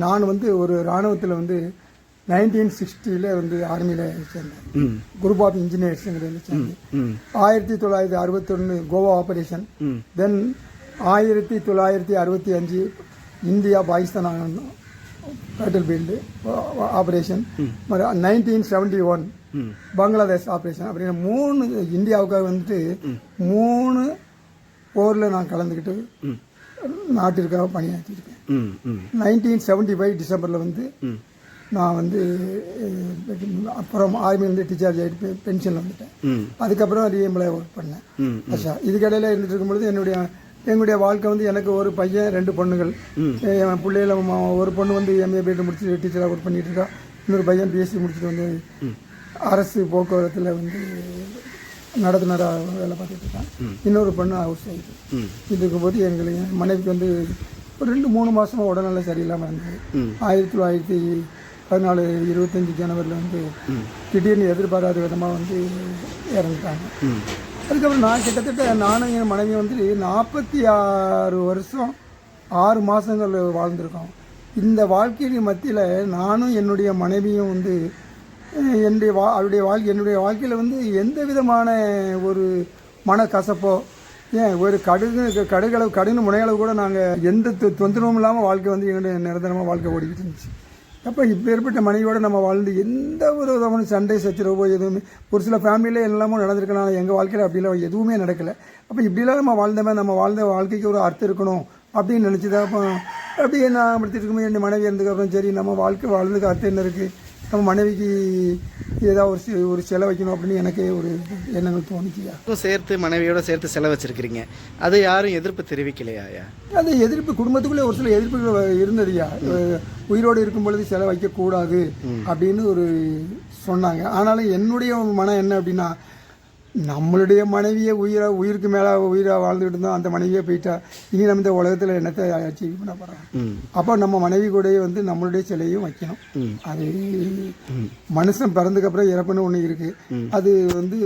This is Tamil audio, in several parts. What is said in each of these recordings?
நான் வந்து ஒரு இராணுவத்தில் வந்து நைன்டீன் சிக்ஸ்டியில் வந்து ஆர்மியில் சேர்ந்தேன். குரூப் ஆஃப் இன்ஜினியர்ஸுங்கிறது சேர்ந்து ம். ஆயிரத்தி தொள்ளாயிரத்தி அறுபத்தொன்று கோவா ஆபரேஷன் தென் ஆயிரத்தி தொள்ளாயிரத்தி அறுபத்தி அஞ்சு India Pakistan battle field operation nineteen seventy one Bangladesh operation அப்படின்னு மூணு இந்தியாவுக்காக வந்துட்டு மூணு போரில் நான் கலந்துக்கிட்டு நாட்டிற்காக ம் நைன்டீன் செவன்டி ஃபைவ் டிசம்பரில் வந்து நான் வந்து அப்புறம் ஆர்மிலேருந்து டிஸ்சார்ஜ் ஆகிட்டு பென்ஷனில் வந்துட்டேன். அதுக்கப்புறம் ரீஎம்பில் ஒர்க் பண்ணேன். ஆஷா இதுக்கடையில் இருந்துட்டு இருக்கும்பொழுது என்னுடைய எங்களுடைய வாழ்க்கை வந்து எனக்கு ஒரு பையன் ரெண்டு பொண்ணுகள். என் பிள்ளைகள ம- ஒரு பொண்ணு வந்து எம்ஏ பிஎட் முடிச்சு டீச்சராக ஒர்க் பண்ணிட்டு இருக்கா. இன்னொரு பையன் பிஎஸ்சி முடிச்சுட்டு வந்து அரசு போக்குவரத்தில் வந்து நடத்துனராக வேலை பார்த்துட்டு இருக்கான். இன்னொரு பொண்ணு ஹவுஸ் ஒய்ஃப் இதுக்கு போது எங்களுக்கு என் மனைவிக்கு வந்து ஒரு ரெண்டு மூணு மாசமா உடல்நல சரியில்லாமல் இருந்தது. ஆயிரத்தி தொள்ளாயிரத்தி பதினாலு இருபத்தஞ்சி ஜனவரியில் வந்து திடீர்னு எதிர்பாராத விதமாக வந்து இறந்துட்டாங்க. அதுக்கப்புறம் நான் கிட்டத்தட்ட நானும் என் மனைவி வந்து நாற்பத்தி ஆறு வருஷம் ஆறு மாதங்கள் வாழ்ந்திருக்கோம். இந்த வாழ்க்கையின் மத்தியில் நானும் என்னுடைய மனைவியும் வந்து என்னுடைய வா அவருடைய வாழ்க்கை என்னுடைய வாழ்க்கையில் வந்து எந்த விதமான ஒரு மனக்கசப்போ ஏன் ஒரு கடுகு கடுகளவு கடுகு முனையளவு கூட நாங்கள் எந்த தொ- தொந்தரவும் இல்லாமல் வாழ்க்கை வந்து எங்களுடைய நிரந்தரமாக வாழ்க்கை ஓடிக்கிட்டு இருந்துச்சு. அப்போ இப்போ ஏற்பட்ட மனைவியோட நம்ம வாழ்ந்து எந்த ஒரு விதமான சண்டை சச்சரவோ எதுவுமே ஒரு சில ஃபேமிலியில் எல்லாமும் நடந்திருக்கலாம் எங்கள் வாழ்க்கையில் அப்படிலாம் எதுவுமே நடக்கலை. அப்போ இப்படிலாம் நம்ம வாழ்ந்தமே நம்ம வாழ்ந்த வாழ்க்கைக்கு ஒரு அர்த்தம் இருக்கணும் அப்படின்னு நினச்சிதான் அப்போ அப்படியே நான் அப்படி இருக்கும்போது என் மனைவி இருந்ததுக்கப்புறம் சரி நம்ம வாழ்க்கை வாழ்ந்ததுக்கு அர்த்தம் என்ன இருக்குது நம்ம மனைவிக்கு ஏதாவது ஒரு ஒரு செலவு வைக்கணும் அப்படின்னு எனக்கே ஒரு எண்ணங்கள் தோணுச்சியா? சேர்த்து மனைவியோட சேர்த்து செலவு வச்சிருக்கிறீங்க. அது யாரும் எதிர்ப்பு தெரிவிக்கலையா அது எதிர்ப்பு குடும்பத்துக்குள்ளே ஒரு சில எதிர்ப்புகள் இருந்ததுயா உயிரோடு இருக்கும் பொழுது செலவு வைக்கக்கூடாது அப்படின்னு ஒரு சொன்னாங்க. ஆனாலும் என்னுடைய மனம் என்ன அப்படின்னா நம்மளுடைய மனைவியை உயிரா உயிருக்கு மேலே உயிராக வாழ்ந்துட்டு இருந்தோம் அந்த மனைவியே போயிட்டா. இனி நம்ம இந்த உலகத்தில் என்னத்தை அச்சீவ் பண்ண போகிறோம் ம். அப்போ நம்ம மனைவி கூடயே வந்து நம்மளுடைய சிலையும் வைக்கணும். அது மனுஷன் பிறந்ததுக்கு அப்புறம் இறப்புன்னு ஒன்று இருக்கு. அது வந்து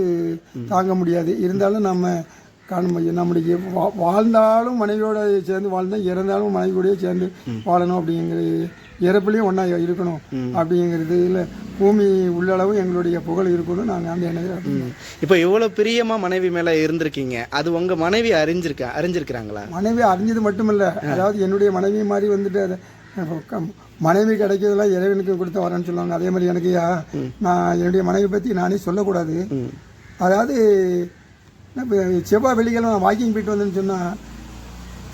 தாங்க முடியாது. இருந்தாலும் நம்ம காணும் நம்முடைய வா- வாழ்ந்தாலும் மனைவியோட சேர்ந்து வாழ்ந்தோம் இறந்தாலும் மனைவி கூடயே சேர்ந்து வாழணும் அப்படிங்கிற இறப்புலையும் ஒன்றா இருக்கணும் அப்படிங்கிறதுல பூமி உள்ளளவு எங்களுடைய புகழ் இருக்கணும் நாங்கள் அந்த எண்ணத்தில் இப்போ இவ்வளோ பிரியமா மனைவி மேல இருந்திருக்கீங்க. அது உங்க மனைவி அறிஞ்சிருக்கா அறிஞ்சிருக்கிறாங்களா? மனைவி அறிஞ்சது மட்டுமில்ல. அதாவது என்னுடைய மனைவி மாதிரி வந்துட்டு அதை மனைவி கிடைக்கிறதெல்லாம் இறைவனுக்கு கொடுத்த வரேன்னு சொல்லுவாங்க. அதே மாதிரி எனக்கு நான் என்னுடைய மனைவி பற்றி நானே சொல்லக்கூடாது. அதாவது இப்ப செவ்வாய் வெள்ளிக்கிழமை வாக்கிங் போயிட்டு வந்தேன்னு சொன்னால்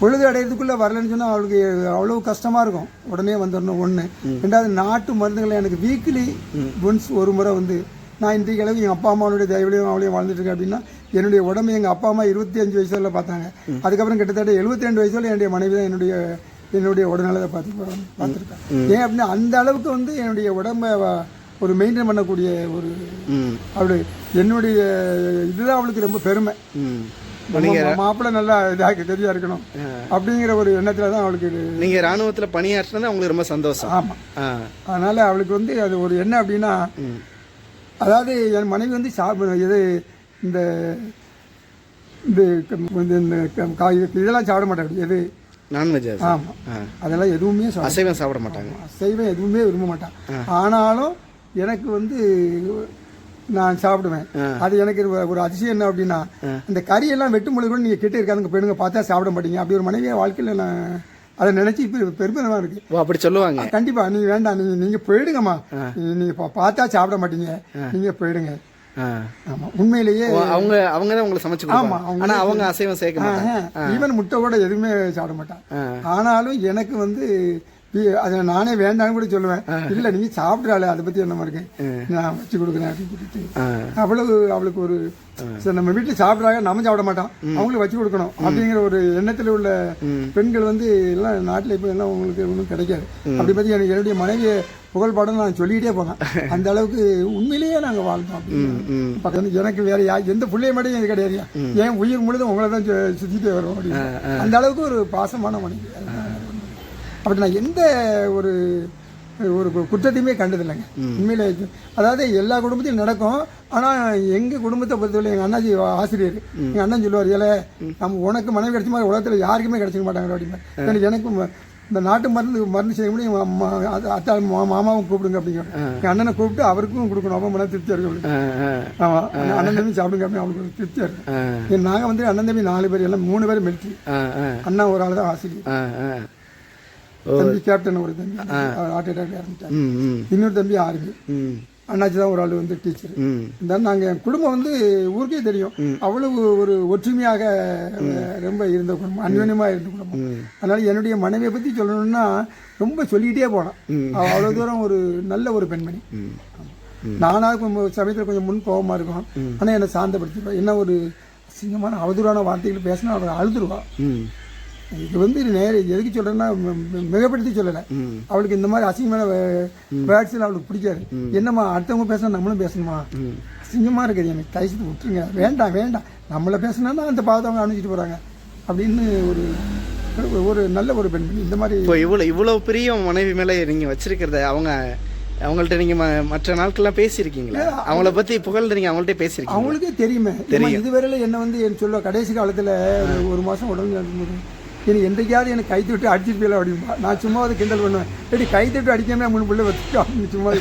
பொழுது அடையிறதுக்குள்ளே வரலன்னு சொன்னால் அவளுக்கு அவ்வளோ கஷ்டமாக இருக்கும். உடனே வந்துடணும் ஒன்று ரெண்டாவது நாட்டு மருந்துகளை எனக்கு வீக்லி ஒன்ஸ் ஒரு முறை வந்து நான் இன்றைக்கு அளவு எங்கள் அப்பா அம்மாவுடைய தயவுலையும் அவளையும் வாழ்ந்துட்டு இருக்கேன் அப்படின்னா என்னுடைய உடம்பு எங்கள் அப்பா அம்மா இருபத்தி அஞ்சு வயசுல பார்த்தாங்க. அதுக்கப்புறம் கிட்டத்தட்ட எழுபத்தி ரெண்டு வயசுல என்னுடைய மனைவி தான் என்னுடைய என்னுடைய உடல்நலத்தை பார்த்து பார்த்துருக்கேன் ஏன் அப்படின்னா அந்த அளவுக்கு வந்து என்னுடைய உடம்பை ஒரு மெயின்டைன் பண்ணக்கூடிய ஒரு அவளு என்னுடைய இதுதான் அவளுக்கு ரொம்ப பெருமை. மாப்பிள்ளை நல்லா இதாக கெதியாக இருக்கணும். அப்படிங்கிற ஒரு எண்ணத்தில் தான் அவளுக்கு நீங்க ராணுவத்துல பணியாற்றினது அவங்களுக்கு ரொம்ப சந்தோஷம். ஆமாம் ஆ. அதனால் அவளுக்கு வந்து அது ஒரு என்ன அப்படின்னா அதாவது என் மனைவி வந்து சாப்பிட இது இந்த இதெல்லாம் சாப்பிட மாட்டாங்க. எது? நான்வெஜ் ஆமாம் அதெல்லாம் எதுவுமே அசைவம் சாப்பிட மாட்டாங்க. அசைவம் எதுவுமே விரும்ப மாட்டான் ஆனாலும் எனக்கு வந்து நான் சாப்பிடுவேன். அது எனக்கு ஒரு- அதிசயம் என்ன அப்படின்னா அந்த கறியெல்லாம் வெட்டும் பொழுது கூட நீங்கள் கிட்ட இருக்காதுங்க பெண்ணுங்க பார்த்தா சாப்பிட மாட்டீங்க. அப்படி ஒரு மனைவியை வாழ்க்கையில் நான் அதை நினைச்சு இப்போ பெருமிதமா இருக்கு. அப்படி சொல்லுவாங்க. கண்டிப்பா. நீங்க வேண்டாம். நீங்க நீங்க போயிடுங்கம்மா. நீங்க பார்த்தா சாப்பிட மாட்டீங்க. நீங்க போயிடுங்க. ஆ. ஆமா. உண்மையிலேயே அவங்க அவங்க தான் உங்களுக்கு சமைச்சு ஆமா, அவங்க ஆனா அவங்க அசைவம் சேர்க்க மாட்டாங்க. ஈவன் முட்டை கூட எதுவுமே சாப்பிட மாட்டான். ஆனாலும் எனக்கு வந்து அதை நானே வேண்டாம்னு கூட சொல்லுவேன். இல்ல நீங்க சாப்பிட்றாளே அதை பத்தி என்ன இருக்கு நான் வச்சு கொடுக்குறேன் அப்படின்னு சொல்லிட்டு. அவ்வளவு அவளுக்கு ஒரு சரி நம்ம வீட்டில் சாப்பிட்றாங்க நம்ம சாப்பிட மாட்டோம். அவங்களுக்கு வச்சு கொடுக்கணும். அப்படிங்கிற ஒரு எண்ணத்தில் உள்ள பெண்கள் வந்து எல்லாம் நாட்டில் இப்போ எல்லாம் உங்களுக்கு ஒன்றும் கிடைக்காது. அப்படி பற்றி எனக்கு என்னுடைய மனைவியை புகழ் பாடம் நான் சொல்லிக்கிட்டே போனேன் அந்த அளவுக்கு உண்மையிலேயே நாங்கள் வாழ்ந்தோம் பக்கத்துல எனக்கு வேற யா எந்த பிள்ளைய மட்டும் இது கிடையாது ஏன் உயிர் முழுதும் உங்களை தான் சு- சுத்திட்டே வரும் அப்படின்னு. அந்த அளவுக்கு ஒரு பாசமான மனைவி. அப்படி நான் எந்த ஒரு ஒரு குற்றத்தையுமே கண்டதில்லைங்க. உண்மையில அதாவது எல்லா குடும்பத்தையும் நடக்கும். ஆனால் எங்கள் குடும்பத்தை பொறுத்தவரை எங்கள் அண்ணாச்சி ஆசிரியர் எங்கள் அண்ணன் சொல்லுவார் ஏல நம்ம உனக்கு மனைவி கிடைச்ச மாதிரி உலகத்தில் யாருக்குமே கிடைச்சிக்க மாட்டாங்க அப்படின்னு எனக்கு இந்த நாட்டு மருந்து மருந்து செய்ய முடியும். அத்தா மா- மாமாவும் கூப்பிடுங்க அப்படிங்க எங்கள் அண்ணனை கூப்பிட்டு அவருக்கும் கொடுக்கணும். அப்போ மன திருப்தியாக இருக்கும் ஆமாம் அண்ணன் தம்பி சாப்பிடுங்க அப்படின்னு ஒரு திருப்தியாக இருக்கும் நாங்கள் வந்து அண்ணன் தம்பி நாலு பேர் எல்லாம் மூணு பேர் மிலிட்ரி அண்ணா ஒரு ஆள் தான் ஆசிரியர். தம்பி கேப்டன் ஒரு தம்பி. அவர் ஹார்ட் அட்டாக் ம், இன்னொரு தம்பி ஆர்மி அண்ணாச்சி தான் ஒரு ஆள் வந்து டீச்சர் ம். இந்த நாங்கள் குடும்பம் வந்து ஊருக்கே தெரியும். அவ்வளவு ஒரு ஒற்றுமையாக ரொம்ப இருந்த குடும்பம். அந்யோன்யமாக இருந்த குடும்பம். அதனால என்னுடைய மனைவியை பற்றி சொல்லணும்னா ரொம்ப சொல்லிக்கிட்டே போனான். அவ்வளோ தூரம் ஒரு நல்ல ஒரு பெண்மணி. நானாக கொஞ்சம் சமயத்தில் கொஞ்சம் முன் கோபமாக இருக்கும் ஆனால் என்னை சாந்தப்படுத்திடுவா. என்ன ஒரு அசிங்கமான அவதூறான வார்த்தைகள் பேசினா அவள் அழுதுருவா. இது வந்து நேர எதுக்கு மி- மிகப்படுத்தி சொல்லலை. அவளுக்கு இந்த மாதிரி அசிங்கமான வேர்ட்ஸ்லாம் அவளுக்கு பிடிக்காது. என்னம்மா அடுத்தவங்க பேசினா நம்மளும் பேசணுமா? அசிங்கமாக இருக்குது. எனக்கு தயவுசெய்து விட்டுருங்க. வேண்டாம் வேண்டாம். நம்மளை பேசினா அந்த பாவத்தை அவங்க அனுப்பிச்சிட்டு போகிறாங்க அப்படின்னு ஒரு ஒரு நல்ல ஒரு பெண்மணி இந்த மாதிரி இப்போ இவ்வளோ இவ்வளோ பெரிய மனைவி மேலே நீங்கள் வச்சிருக்கிறத அவங்க அவங்கள்ட்ட நீங்கள் ம மற்ற நாட்கள்லாம் பேசியிருக்கீங்களா? அவங்கள பற்றி புகழ்ந்து நீங்கள் அவங்கள்ட்ட பேசியிருக்கீங்க அவங்களுக்கே தெரியுமே. தெரியும். இதுவரையில என்ன வந்து என் சொல்ல கடைசி காலத்தில் ஒரு மாதம் உடம்பு எனக்கு என்றைக்காவது எனக்கு கை தொட்டு அடிச்சிட்டு போயில அப்படிம்பா. நான் சும்மா அதை கிண்டல் பண்ணுவேன். எப்படி கை தொட்டு அடிக்காம மூணு பிள்ளை வச்சுட்டு அப்படின்னு சும்மா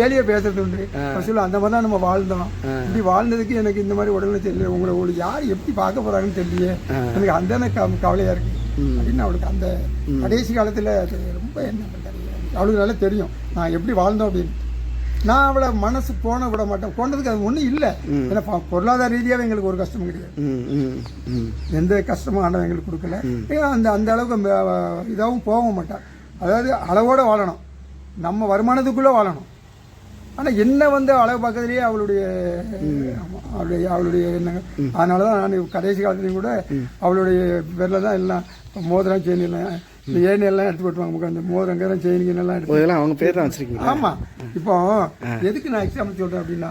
வேலையை பேசுறது உண்டு. அவன் சொல்ல அந்த மாதிரி தான் நம்ம வாழ்ந்தோம். இப்படி வாழ்ந்ததுக்கு எனக்கு இந்த மாதிரி உடனே தெரியல. உங்களை உங்களுக்கு யார் எப்படி பார்க்க போறாங்கன்னு தெரியலையே. எனக்கு அந்த எனக்கு கவலையா இருக்கு. அப்படின்னு அவளுக்கு அந்த கடைசி காலத்தில் ரொம்ப என்ன அவளுக்கு நல்லா தெரியும். நான் எப்படி வாழ்ந்தோம் அப்படின்னு. நான் அவளை மனசு போன விட மாட்டேன். போனதுக்கு அது ஒன்றும் இல்லை. ஏன்னா பொருளாதார ரீதியாகவே எங்களுக்கு ஒரு கஷ்டமும் கிடையாது. எந்த கஷ்டமும் ஆண்டவன் எங்களுக்கு கொடுக்கல. அந்த அந்த அளவுக்கு இதாகவும் போகவும் மாட்டான். அதாவது அளவோட வாழணும். நம்ம வருமானத்துக்குள்ளே வாழணும். ஆனால் என்ன வந்து அளவு பார்க்கறதுலேயே அவளுடைய அவளுடைய அவளுடைய எண்ணங்கள் அதனால தான் நான் கடைசி காலத்துலையும் கூட அவளுடைய பேரில் தான் எல்லாம் மோதிரம் செயின் இந்த ஏணி எல்லாம் எடுத்து போட்டுவாங்க முகம் அந்த மோதிரம் செயின் எல்லாம் எடுத்து இதெல்லாம் அவங்க பேர் தான் வச்சிருக்கீங்க. ஆமா. இப்போ எதுக்கு நான் எக்ஸாம்பிள் சொல்றேன் அப்படின்னா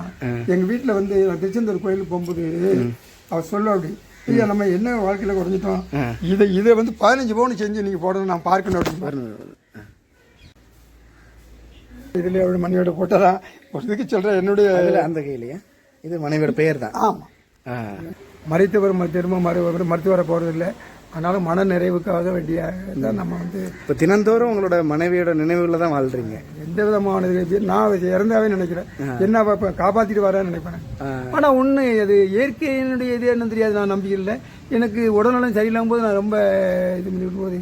எங்க வீட்டுல வந்து திருச்செந்தூர் கோயிலுக்கு போகும்போது அவர் சொல்ல அப்படி ஐயா நம்ம என்ன வாழ்க்கையில குறைஞ்சிட்டோம்? இதை இதை வந்து பதினஞ்சு பவுன் செஞ்சு நீங்க போடணும் நான் பார்க்கணும் அப்படின்னு இதுல அவருடைய மணியோட போட்டதா ஒரு இதுக்கு சொல்றேன் என்னுடைய அந்த கையிலையா? இது மனைவியோட பெயர் தான். ஆமா. ஆ. மறைத்தவர் திரும்ப மறு மருத்துவர போறது இல்லை அதனால மன நிறைவுக்காக வேண்டிய தான் நம்ம வந்து இப்போ தினந்தோறும் உங்களோட மனைவியோட நினைவுகளில் தான் வாழ்றீங்க. எந்த விதமான நான் இறந்தாவே நினைக்கிறேன். என்ன இப்ப காப்பாத்திட்டு வரேன்னு நினைப்பேன். ஆ. ஆனா ஒண்ணு அது இயற்கையினுடைய இது என்னன்னு தெரியாது நான் நம்பிக்கை இல்லை. எனக்கு உடல்நலம் சரியில்லாம போது நான் ரொம்ப இது பண்ணி போது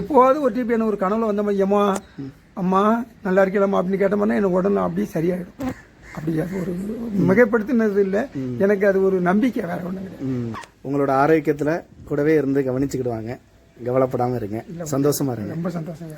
எப்போவாவது ஒரு டிப் எனக்கு ஒரு கனவுல வந்த மாதிரி அம்மா அம்மா நல்லா இருக்கலாமா அப்படின்னு கேட்டோம்னா எனக்கு உடனே அப்படியே சரியாயிடும். அப்படி அது ஒரு மிகைப்படுத்தினது இல்லை எனக்கு அது ஒரு நம்பிக்கை வேற கிடையாது. ம். உங்களோட ஆரோக்கியத்தில் கூடவே இருந்து கவனிச்சுக்கிடுவாங்க. கவலைப்படாமல் இருங்க. சந்தோஷமா இருங்க. ரொம்ப சந்தோஷம்.